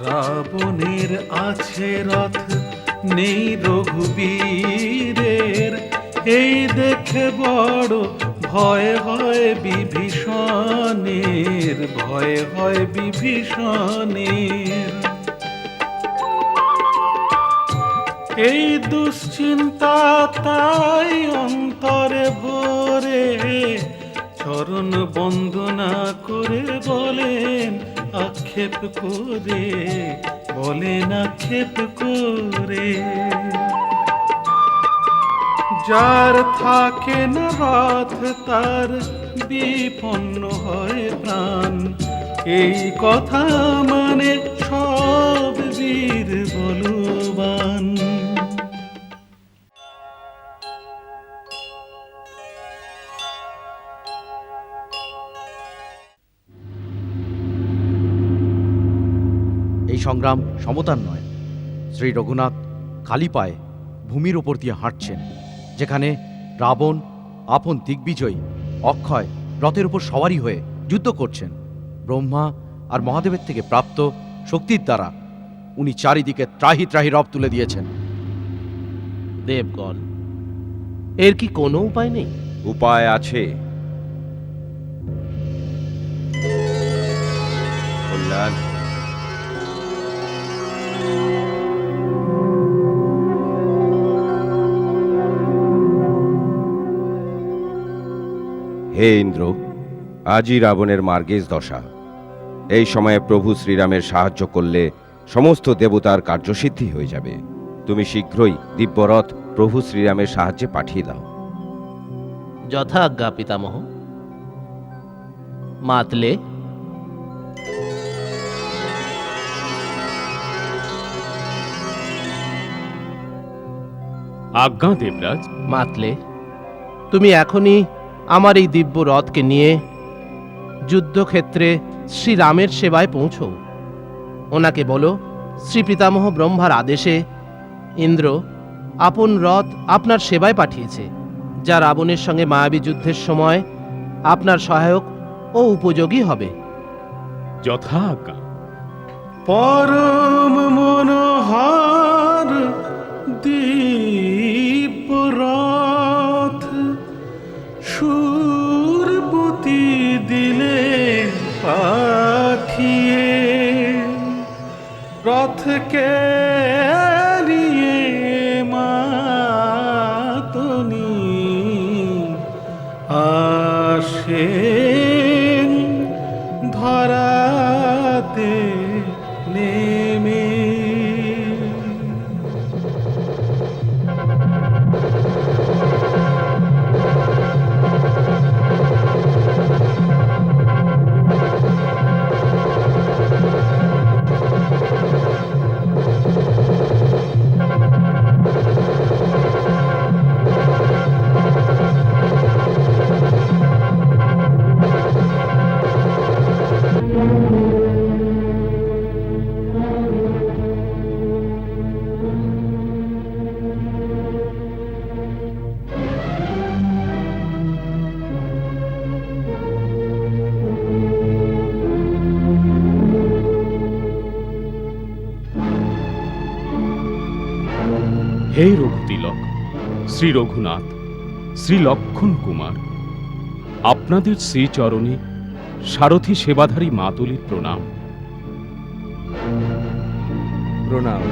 রাবণের আছে রথ, নেই রঘুবীরের। এই দেখে বড় ভয় হয় বিভীষণের, ভয় হয় বিভীষণের। এই দুশ্চিন্তা তাই অন্তরে ভরে, চরণ বন্দনা করে বলেন আক্ষেপ করে না আক্ষেপ করে। যার থাকে না রথ, তার বিপন্ন হয় প্রাণ। এই কথা মানে সব সংগ্রাম সমতার নয়। শ্রী রঘুনাথ খালি পায়ে ভূমির ওপর দিয়ে হাঁটছেন যেখানে রাবণ আপন দিগ্বিজয়ী অক্ষয় রথের উপর সওয়ারি হয়ে যুদ্ধ করছেন। ব্রহ্মা আর মহাদেবের থেকে প্রাপ্ত শক্তির দ্বারা উনি চারিদিকে ত্রাহি ত্রাহি রব তুলে দিয়েছেন। দেবগণ এর কি কোনো উপায় নেই? উপায় আছে। কল্যাণ হে ইন্দ্র, আজই রাবণের মার্গেজ দশা। এই সময়ে প্রভু শ্রীরামের সাহায্য করলে সমস্ত দেবতার কার্যসিদ্ধি হয়ে যাবে। তুমি শীঘ্রই দিব্যরথ প্রভু শ্রীরামের সাহায্যে পাঠিয়ে দাও। যথাজ্ঞা পিতামহ। মাতলে আজ্ঞা দেবরাজ। মাতলে তুমি এখনই আমার এই দিব্য রথকে নিয়ে যুদ্ধক্ষেত্রে শ্রীরামের সেবায় পৌঁছো। ওনাকে বলো শ্রী পিতামহ ব্রহ্মার আদেশে ইন্দ্র আপন রথ আপনার সেবায় পাঠিয়েছে যা রাবণের সঙ্গে মায়াবী যুদ্ধের সময় আপনার সহায়ক ও উপযোগী হবে। যথা আজ্ঞা। পরম মনোহর দীপরথ রথকে হে রঘুতিলক শ্রী রঘুনাথ শ্রী লক্ষণ কুমার আপনাদের শ্রীচরণে সারথী সেবাধারী মাতলির প্রণাম। প্রণাম।